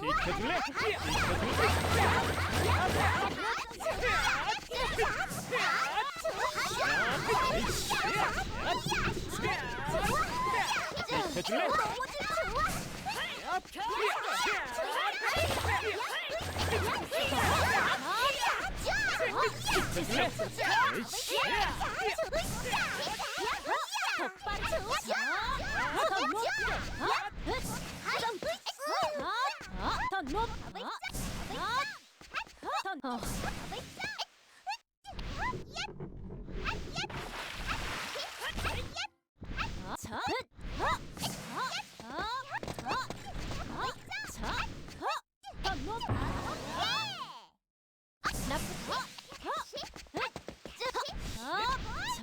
비켜줄래? 비켜줄래? 비켜줄래? 더 높. 더 어. 자,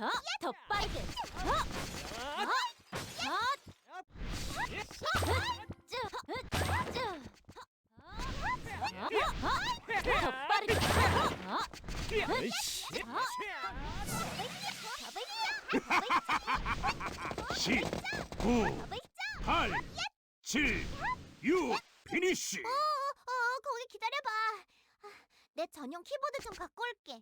어, 자, 더 빠르게, 어, 어, 어, 더 빠르게, 어, 시, 구, 팔, 칠, 육, 피니쉬. 어, 어, 거기 기다려봐. 아, 내 전용 키보드 좀 갖고 올게.